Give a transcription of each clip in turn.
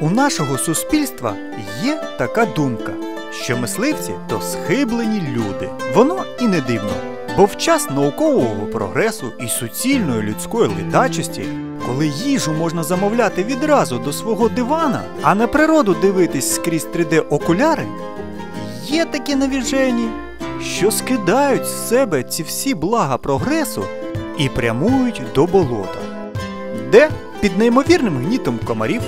У нашого суспільства є така думка, що мисливці то схиблені люди. Воно і не дивно. Бо в час наукового прогресу і суцільної людської ледачості, коли їжу можна замовляти відразу до свого дивана, а на природу дивитись скрізь 3D-окуляри, є такі навіжені, що скидають з себе ці всі блага прогресу і прямують до болота, де під неймовірним гнітом комарів,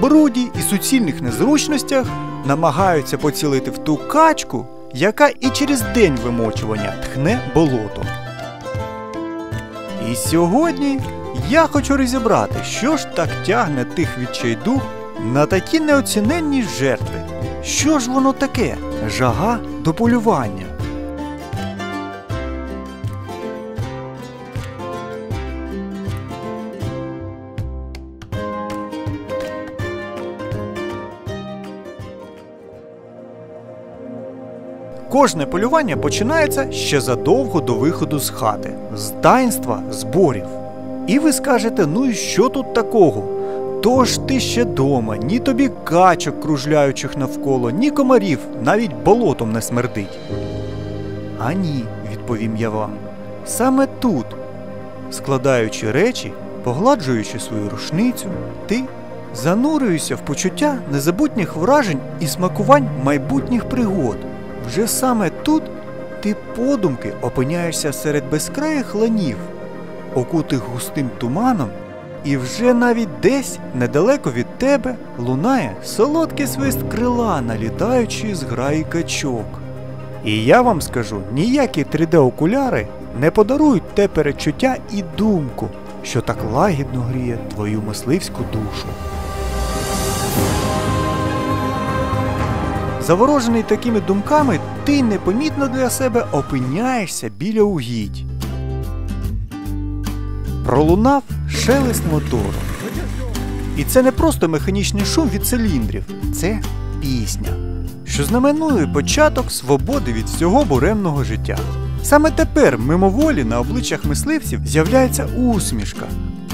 бруді і суцільних незручностях намагаються поцілити в ту качку, яка і через день вимочування тхне болотом. І сьогодні я хочу розібрати, що ж так тягне тих відчайдух на такі неоціненні жертви. Що ж воно таке? Жага до полювання. Кожне полювання починається ще задовго до виходу з хати, з таїнства зборів. І ви скажете, ну і що тут такого? Тож ти ще дома, ні тобі качок кружляючих навколо, ні комарів, навіть болотом не смердить. А ні, відповім я вам. Саме тут, складаючи речі, погладжуючи свою рушницю, ти занурюєшся в почуття незабутніх вражень і смакувань майбутніх пригод. Вже саме тут ти подумки опиняєшся серед безкраїх ланів, окутих густим туманом, і вже навіть десь недалеко від тебе лунає солодкий свист крила, налітаючи з граї качок. І я вам скажу, ніякі 3D-окуляри не подарують те перечуття і думку, що так лагідно гріє твою мисливську душу. Заворожений такими думками, ти непомітно для себе опиняєшся біля угідь. Пролунав шелест мотору. І це не просто механічний шум від циліндрів, це пісня, що знаменує початок свободи від всього буремного життя. Саме тепер мимоволі на обличчях мисливців з'являється усмішка,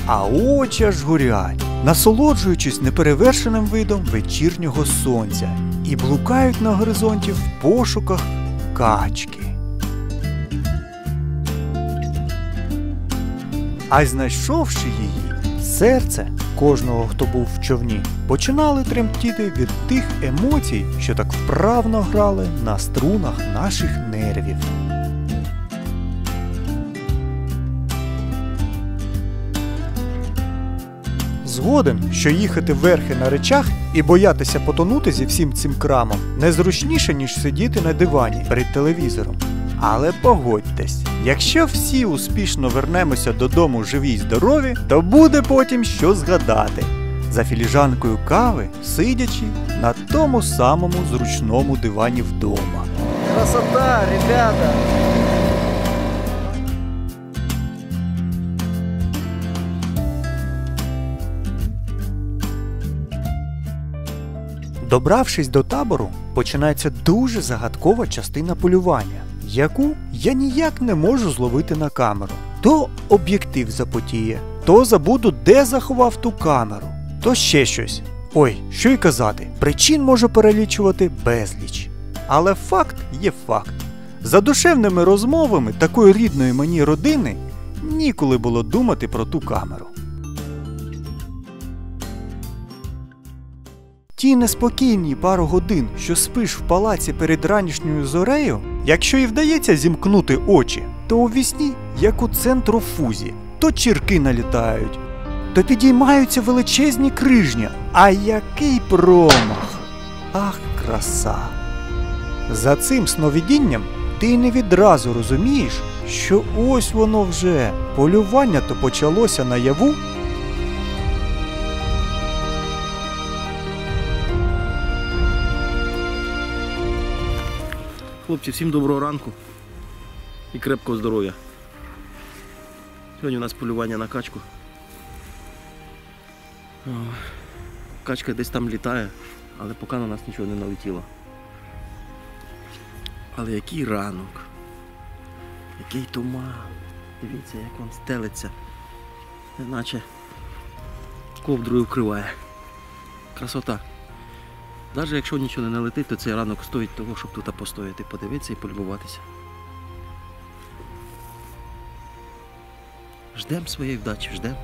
а очі аж горять, насолоджуючись неперевершеним видом вечірнього сонця, і блукають на горизонті в пошуках качки. А знайшовши її, серце кожного, хто був в човні, починали тремтіти від тих емоцій, що так вправно грали на струнах наших нервів. Згоден, що їхати верхи на речах і боятися потонути зі всім цим крамом незручніше, ніж сидіти на дивані перед телевізором. Але погодьтесь, якщо всі успішно вернемося додому живі й здорові, то буде потім що згадати за філіжанкою кави, сидячи на тому самому зручному дивані вдома. Красота, ребята! Добравшись до табору, починається дуже загадкова частина полювання, яку я ніяк не можу зловити на камеру. То об'єктив запотіє, то забуду, де заховав ту камеру, то ще щось. Ой, що й казати, причин можу перелічувати безліч. Але факт є факт. За душевними розмовами такої рідної мені родини ніколи було думати про ту камеру. Ті неспокійні пару годин, що спиш в палаці перед ранішньою зорею, якщо і вдається зімкнути очі, то у вісні, як у центрофузі, то чірки налітають, то підіймаються величезні крижня. А який промах! Ах, краса! За цим сновидінням ти не відразу розумієш, що ось воно вже полювання то почалося наяву Хлопці, всім доброго ранку і крепкого здоров'я. Сьогодні у нас полювання на качку. Качка десь там літає, але поки на нас нічого не налетіло. Але який ранок, який туман. Дивіться, як він стелиться, неначе ковдрою вкриває. Красота. Навіть якщо нічого не налетить, то цей ранок стоїть того, щоб тут постояти, подивитися і полюбуватися. Ждемо своєї вдачі, ждемо.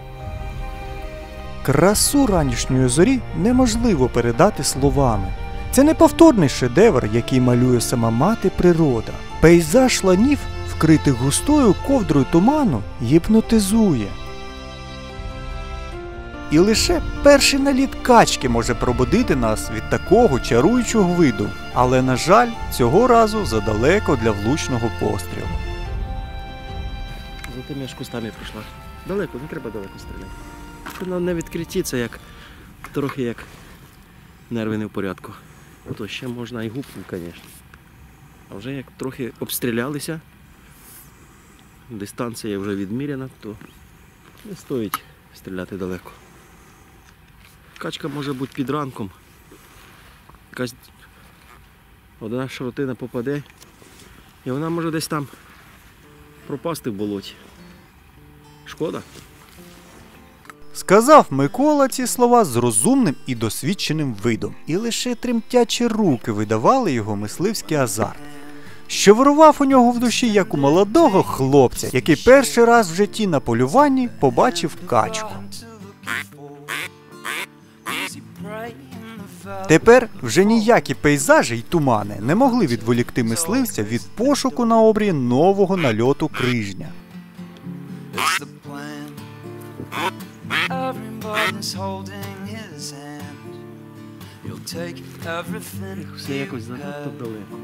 Красу ранішньої зорі неможливо передати словами. Це неповторний шедевр, який малює сама мати природа. Пейзаж ланів, вкритий густою ковдрою туману, гіпнотизує. І лише перший наліт качки може пробудити нас від такого чаруючого виду, але, на жаль, цього разу задалеко для влучного пострілу. За тими ж кустами прийшла. Далеко, не треба далеко стріляти. На на відкритті це як трохи як нерви не в порядку. То ще можна і гупнути, звісно. А вже як трохи обстрілялися, дистанція вже відміряна, то не стоїть стріляти далеко. Качка може бути під ранком. Якась одна шротина попаде, і вона може десь там пропасти в болоті. Шкода. Сказав Микола ці слова з розумним і досвідченим видом, і лише тремтячі руки видавали його мисливський азарт, що вирував у нього в душі, як у молодого хлопця, який перший раз в житті на полюванні побачив качку. Тепер вже ніякі пейзажі й тумани не могли відволікти мисливця від пошуку на обрії нового нальоту крижня. Все якось занадто далеко.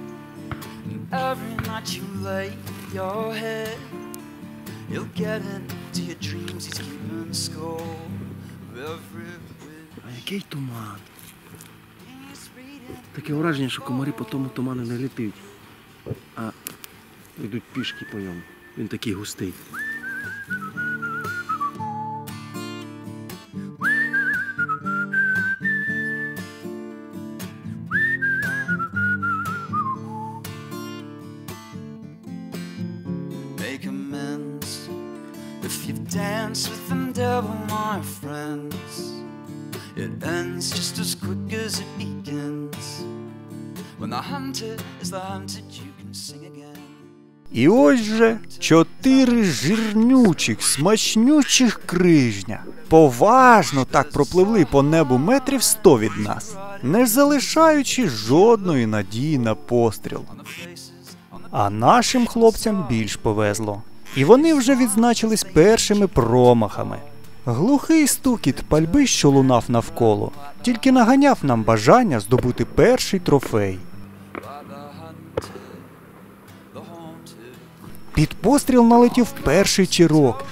And every night you lay your head, you'll get into your dreams. He's keeping score of every wish. А який туман? Таке враження, що комарі по тому туману не літають, а йдуть пішки по ньому. Він такий густий. It ends just as quick as it begins. When the hunted is the hunted, you can sing again. І ось же чотири жирнючих, смачнючих крижня. Поважно так пропливли по небу метрів сто від нас, не залишаючи жодної надії на постріл. А нашим хлопцям більш повезло. І вони вже відзначились першими промахами. Глухий стукіт пальби, що лунав навколо, тільки наганяв нам бажання здобути перший трофей. Під постріл налетів перший чирок.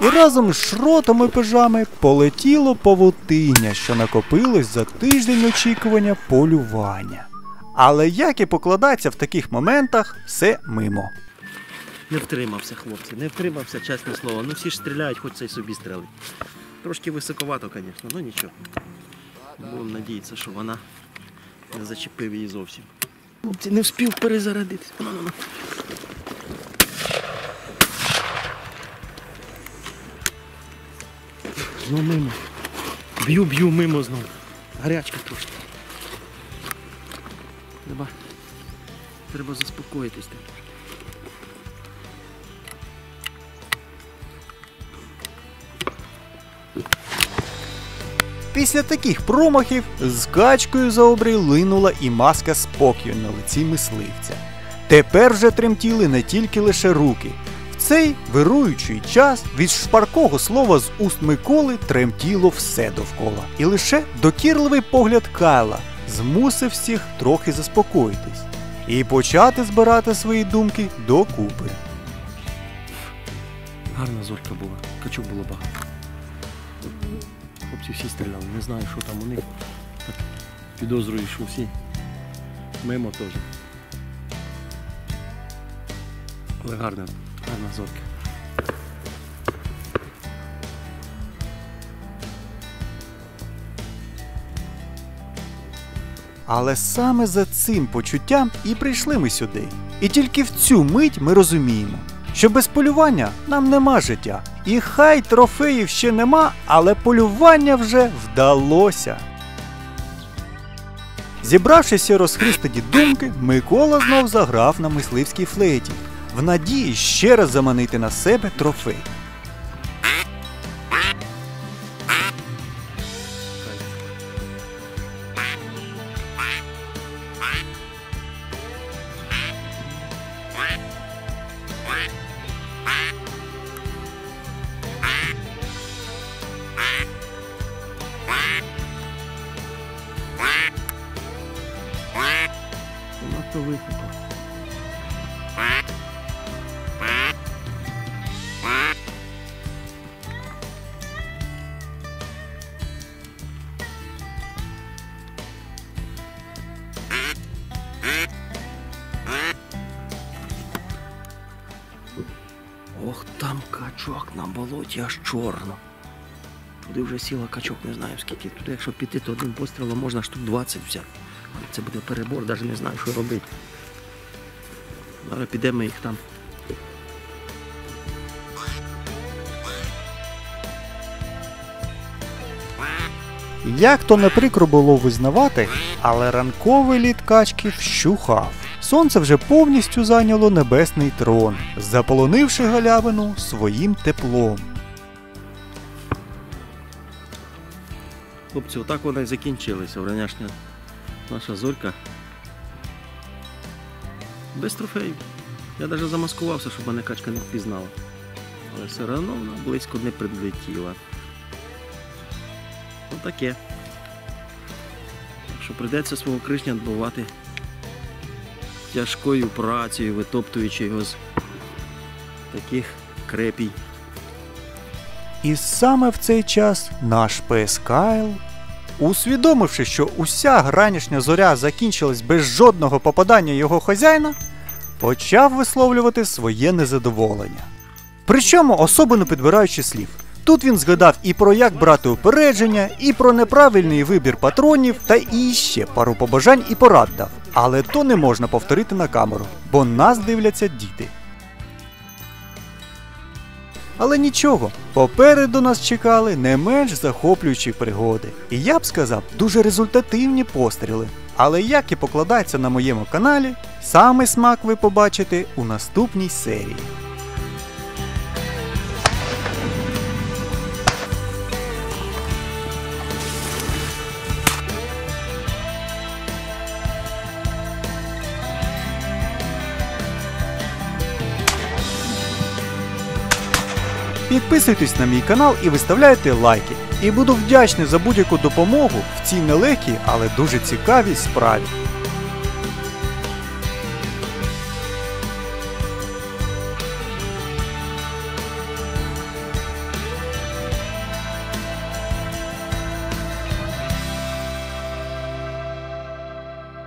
І разом з шротом і пежами полетіло павутиння, що накопилось за тиждень очікування полювання. Але як і покладається в таких моментах, все мимо. Не втримався, хлопці, не втримався, чесне слово. Ну всі ж стріляють, хоч це й собі стрелить. Трошки високовато, звісно, ну нічого. Будемо надіятися, що вона не зачепив її зовсім. Хлопці, не встиг перезарядитись. Ну, ну, ну. Мимо. Б'ю, б'ю мимо знову. Гарячка трошки. Треба, треба заспокоїтись. Після таких промахів з качкою за обрій линула і маска спокою на лиці мисливця. Тепер вже тремтіли не тільки лише руки. В цей вируючий час від шпаркого слова з уст Миколи тремтіло все довкола. І лише докірливий погляд Кайла змусив всіх трохи заспокоїтись і почати збирати свої думки докупи. Гарна зорька була, качок було багато. Хлопці всі стріляли, не знаю, що там у них. Підозрюю, що всі мимо теж. Але гарна, гарна зорька. Але саме за цим почуттям і прийшли ми сюди. І тільки в цю мить ми розуміємо, що без полювання нам нема життя. І хай трофеїв ще нема, але полювання вже вдалося. Зібравши всі розхристані думки, Микола знов заграв на мисливській флейті, в надії ще раз заманити на себе трофей. Там качок на болоті аж чорно. Туди вже сіла качок, не знаю скільки. Туди, якщо піти, то одним пострілом можна штук 20 взяти. Це буде перебор, навіть не знаю, що робити. Зараз підемо їх там. Як то не прикро було визнавати, але ранковий лід качки вщухав. Сонце вже повністю зайняло небесний трон, заполонивши галявину своїм теплом. Хлопці, отак вона і закінчилася. Вранішня наша зорька. Без трофеїв. Я навіть замаскувався, щоб мене качка не впізнала. Але все одно вона близько не прилетіла. Отаке. Так що прийдеться свого кришня відбувати тяжкою працею, витоптуючи його з таких крепій. І саме в цей час наш пес Кайл, усвідомивши, що уся гранішня зоря закінчилась без жодного попадання його хазяїна, почав висловлювати своє незадоволення. Причому особливо підбираючи слів. Тут він згадав і про як брати упередження, і про неправильний вибір патронів, та і ще пару побажань і порад дав. Але то не можна повторити на камеру, бо нас дивляться діти. Але нічого, попереду нас чекали не менш захоплюючі пригоди. І я б сказав, дуже результативні постріли. Але як і покладається на моєму каналі, саме смак ви побачите у наступній серії. Підписуйтесь на мій канал і виставляйте лайки. І буду вдячний за будь-яку допомогу в цій нелегкій, але дуже цікавій справі.